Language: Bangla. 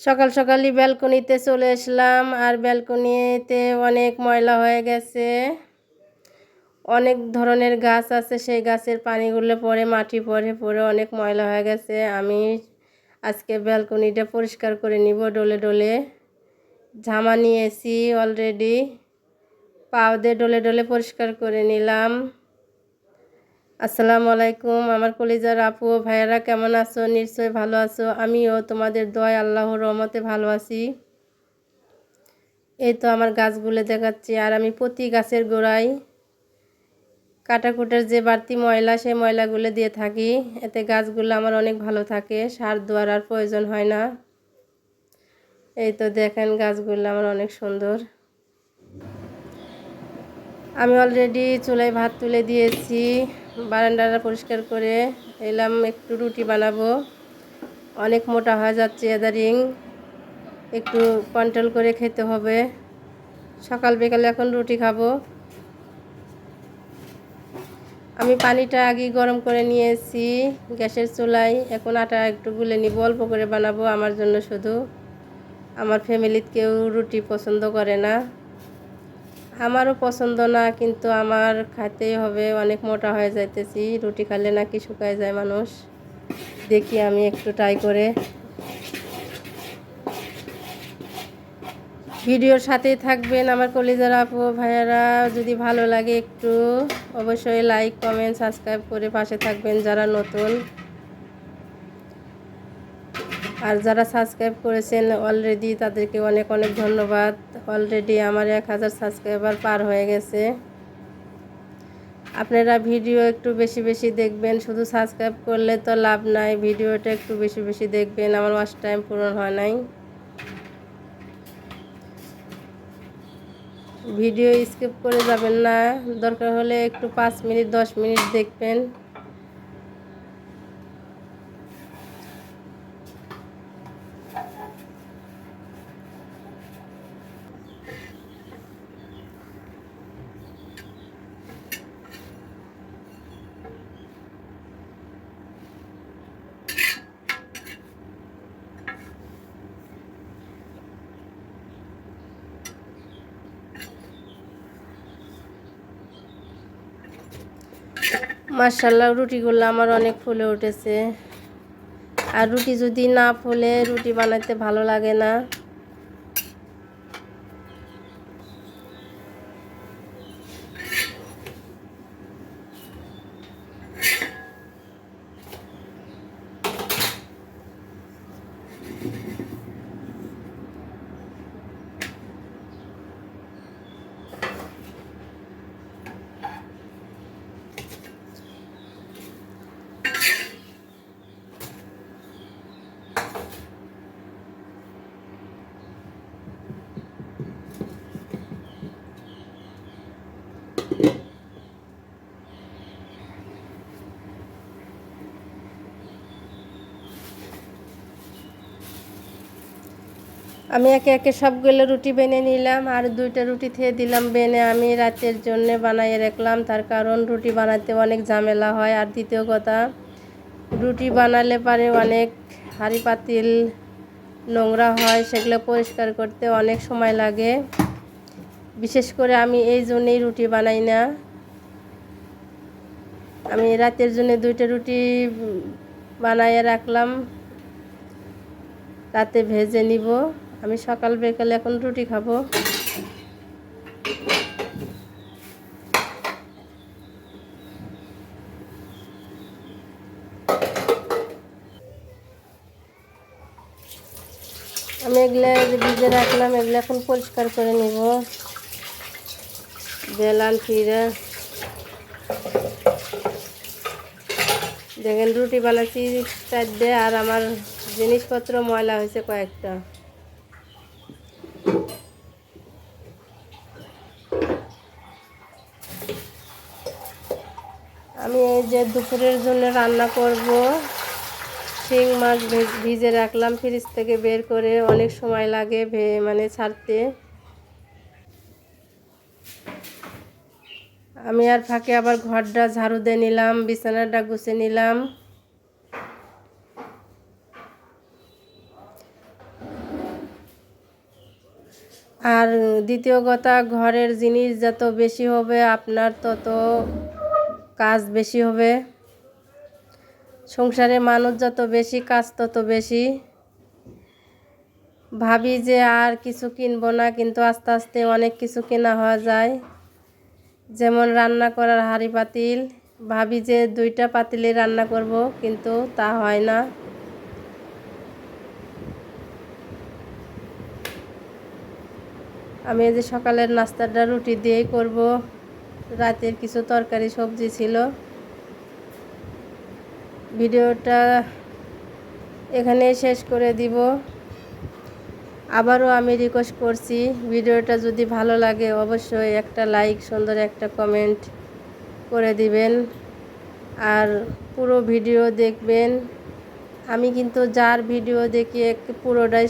সকাল সকালই ব্যালকনিতে চলে আসলাম আর ব্যালকনিতে অনেক ময়লা হয়ে গেছে। অনেক ধরনের গাছ আছে, সেই গাছের পানিগুলো পরে, মাটি পরে পরে অনেক ময়লা হয়ে গেছে। আমি আজকে ব্যালকনিটা পরিষ্কার করে নিব, ডলে ডলে ঝামা নিয়েছি অলরেডি। পাও দিয়ে ডলে ডলে পরিষ্কার করে নিলাম। আসসালামু আলাইকুম। আমার কলিজার আপু ও ভাইয়ারা কেমন আছো? নিশ্চয়ই ভালো আছো। আমিও তোমাদের দয় আল্লাহর রহমতে ভালো আছি। এই তো আমার গাছগুলো দেখাচ্ছি, আর আমি প্রতি গাছের গোড়ায় কাটাকুটের যে বাড়তি ময়লা, সেই ময়লাগুলো দিয়ে থাকি। এতে গাছগুলো আমার অনেক ভালো থাকে, সার দেওয়ার আর প্রয়োজন হয় না। এই তো দেখেন গাছগুলো আমার অনেক সুন্দর। আমি অলরেডি চুলায় ভাত তুলে দিয়েছি। বারান্দাটা পরিষ্কার করে এলাম, একটু রুটি বানাবো। অনেক মোটা হয়ে যাচ্ছে এদারিং একটু কন্ট্রোল করে খেতে হবে। সকাল বিকালে এখন রুটি খাব। আমি পানিটা আগে গরম করে নিয়েছি, গ্যাসের চুলায়। এখন আটা একটু গুলে নিব, অল্প করে বানাবো আমার জন্য শুধু। আমার ফ্যামিলির কেউ রুটি পছন্দ করে না। আমারও পছন্দ না, কিন্তু আমার খাইতেই হবে। অনেক মোটা হয়ে যাইতেছি, রুটি খালে নাকি শুকায় যায় মানুষ। দেখি আমি একটু ট্রাই করে। ভিডিওর সাথেই থাকবেন আমার কলিজার আপু ভাইয়ারা। যদি ভালো লাগে একটু, অবশ্যই লাইক কমেন্ট সাবস্ক্রাইব করে পাশে থাকবেন যারা নতুন। আর যারা সাবস্ক্রাইব করেছেন অলরেডি তাদেরকে অনেক অনেক ধন্যবাদ। অলরেডি আমার এক হাজার সাবস্ক্রাইবার পার হয়ে গেছে। আপনারা ভিডিও একটু বেশি বেশি দেখবেন, শুধু সাবস্ক্রাইব করলে তো লাভ নাই ভিডিওটা একটু বেশি বেশি দেখবেন, আমার ওয়াচ টাইম পূরণ হয় নাই। ভিডিও স্কিপ করে যাবেন না, দরকার হলে একটু পাঁচ মিনিট, দশ মিনিট দেখবেন। মার্শাল্লাহ রুটিগুলো আমার অনেক ফুলে উঠেছে। আর রুটি যদি না ফুলে, রুটি বানাতে ভালো লাগে না। আমি একে একে সবগুলো রুটি বেনে নিলাম আর দুইটা রুটি থেকে দিলাম বেনে। আমি রাতের জন্য বানাইয়ে রাখলাম, তার কারণ রুটি বানাতে অনেক ঝামেলা হয়। আর দ্বিতীয় কথা, রুটি বানালে পারে অনেক হাঁড়ি পাতিল, নোংরা হয়, সেগুলো পরিষ্কার করতে অনেক সময় লাগে। বিশেষ করে আমি এই জন্যেই রুটি বানাই না। আমি রাতের জন্য দুইটা রুটি বানাইয়ে রাখলাম, রাতে ভেজে নিব। আমি সকাল বিকালে এখন রুটি খাব। আমি এগুলো ভিজে রাখলাম, এগুলো এখন পরিষ্কার করে নিব। বেলান ফিরে দেখেন রুটি বানাচ্ছি চারটে, আর আমার জিনিসপত্র ময়লা হয়েছে কয়েকটা। আমি এই যে দুপুরের জন্য রান্না করব। শিং মাছ ভিজে রাখলাম ফ্রিজ থেকে বের করে, অনেক সময় লাগে মানে ছাড়তে। আমি আর ফাঁকে আবার ঘরটা ঝাড়ু দিয়ে নিলাম, বিছানাটা গুছে নিলাম। আর দ্বিতীয় কথা, ঘরের জিনিস যত বেশি হবে আপনার তত কাজ বেশি হবে। সংসারে মানুষ যত বেশি কাজ, তত বেশি। ভাবি যে আর কিছু কিনবো না, কিন্তু আস্তে আস্তে অনেক কিছু কেনা হওয়া যায়। যেমন রান্না করার হাঁড়ি পাতিল। ভাবি যে দুইটা পাতিলে রান্না করব, কিন্তু তা হয় না। আমি যে সকালের নাস্তাটা রুটি দিয়েই করব। রাতের কিছু তরকারি, সবজি ছিল। ভিডিওটা এখানে শেষ করে দিব। আবারও আমি রিকোয়েস্ট করছি, ভিডিওটা যদি ভালো লাগে অবশ্যই একটা লাইক সুন্দর একটা কমেন্ট করে দিবেন। আর পুরো ভিডিও দেখবেন। আমি কিন্তু যার ভিডিও দেখি পুরোটাই